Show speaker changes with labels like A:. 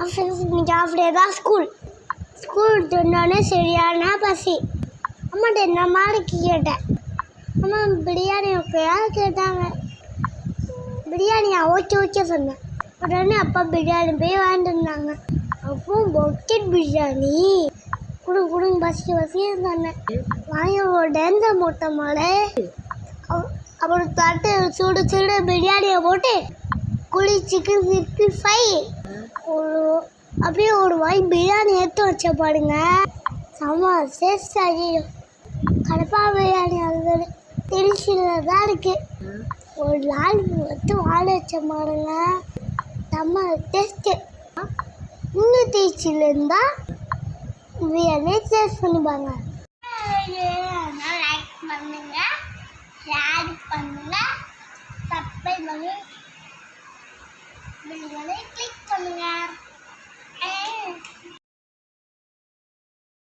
A: Friends இன்னைக்கு of டே தான் school school சொன்னோடனே சரியான பசி. அம்மாட்ட என்ன மாடிக்கு கேட்டேன். அம்மா பிரியாணி ஓகேயா கேட்டாங்க. பிரியாணியா? ஓகே ஓகே சொன்னேன். உடனே அப்பா பிரியாணி போய் வாங்கிட்டு இருந்தாங்க அப்போ பொக்கெட் பிரியாணி. குடு குடுங்க பசி பசி சொன்னேன். வாங்கி உடந்த மூட்டை மாலை. அப்புறம் தட்டு சுடு சுடு பிரியாணியை போட்டு குழி சிக்கன் சிக்ஸ்டி ஃபைவ் ஒரு அப்படியே ஒரு வாய் பிரியாணி எடுத்து வச்ச பாருங்க. செம்ம சேஸ்ட் ஆகிடும் கடப்பா பிரியாணி அது திருச்சியில் தான் இருக்கு. ஒரு நாள் எடுத்து வாழ வச்ச பாருங்க. செம்ம டேஸ்ட்டு இன்னும் திருச்சியில் இருந்தால் பிரியாணி டேஸ்ட் பண்ணி பாருங்க. லைக் பண்ணுங்க ஷேர் பண்ணுங்க சப்ஸ்கிரைப் பண்ணி கிளிக் பண்ணுங்க.